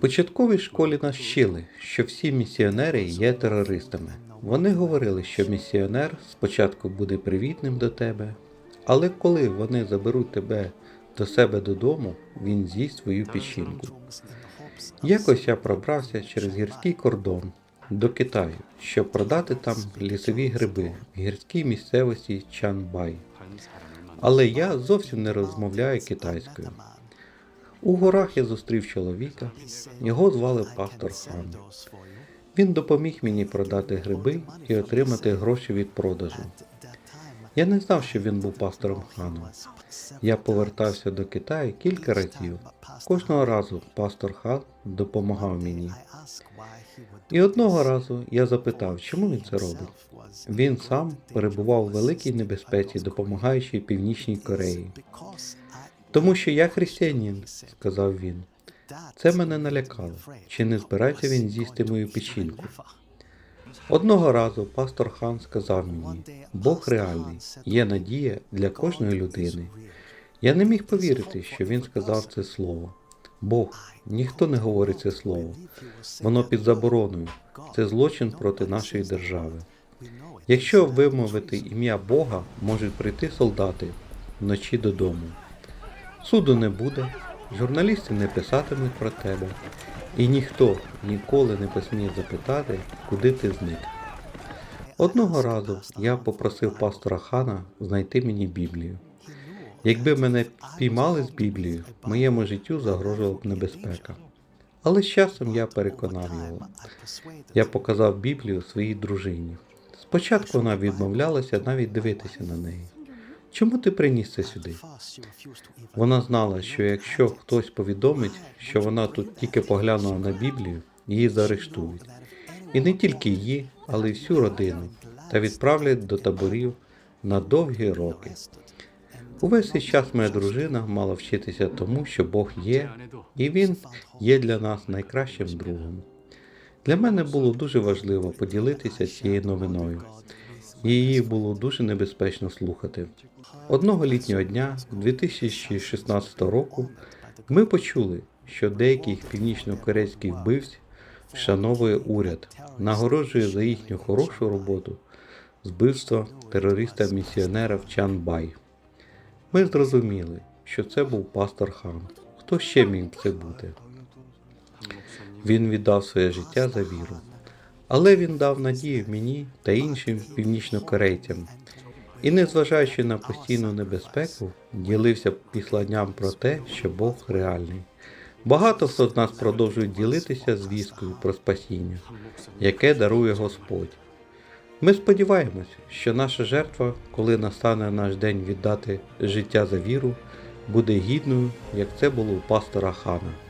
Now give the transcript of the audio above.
Початковій школі нас вчили, що всі місіонери є терористами. Вони говорили, що місіонер спочатку буде привітним до тебе, але коли вони заберуть тебе до себе додому, він з'їсть свою печінку. Якось я пробрався через гірський кордон до Китаю, щоб продати там лісові гриби в гірській місцевості Чанбай. Але я зовсім не розмовляю китайською. У горах я зустрів чоловіка, його звали пастор Хан. Він допоміг мені продати гриби і отримати гроші від продажу. Я не знав, що він був пастором ханом. Я повертався до Китаю кілька разів. Кожного разу пастор хан допомагав мені. І одного разу я запитав, чому він це робить. Він сам перебував у великій небезпеці, допомагаючи Північній Кореї. Тому що я християнин, сказав він. Це мене налякало. Чи не збирається він з'їсти мою печінку? Одного разу пастор хан сказав мені: Бог реальний, є надія для кожної людини. Я не міг повірити, що він сказав це слово. Бог, ніхто не говорить це слово. Воно під забороною. Це злочин проти нашої держави. Якщо вимовити ім'я Бога, можуть прийти солдати вночі додому. Суду не буде, журналісти не писатимуть про тебе, і ніхто ніколи не посміє запитати, куди ти зник. Одного разу я попросив пастора Хана знайти мені Біблію. Якби мене піймали з Біблією, моєму життю загрожувала б небезпека. Але з часом я переконав його. Я показав Біблію своїй дружині. Спочатку вона відмовлялася навіть дивитися на неї. Чому ти приніс це сюди? Вона знала, що якщо хтось повідомить, що вона тут тільки поглянула на Біблію, її заарештують. І не тільки її, але й всю родину, та відправлять до таборів на довгі роки. Увесь цей час моя дружина мала вчитися тому, що Бог є, і Він є для нас найкращим другом. Для мене було дуже важливо поділитися цією новиною. Її було дуже небезпечно слухати. Одного літнього дня 2016 року ми почули, що деяких північно-корейських вбивць вшановує уряд, нагороджує за їхню хорошу роботу з вбивства терориста-місіонера в Чанбай. Ми зрозуміли, що це був пастор Хан. Хто ще міг це бути? Він віддав своє життя за віру. Але він дав надію мені та іншим північнокорейцям. І, незважаючи на постійну небезпеку, ділився післанням про те, що Бог реальний. Багато хто з нас продовжують ділитися звісткою про спасіння, яке дарує Господь. Ми сподіваємось, що наша жертва, коли настане наш день віддати життя за віру, буде гідною, як це було у пастора Хана.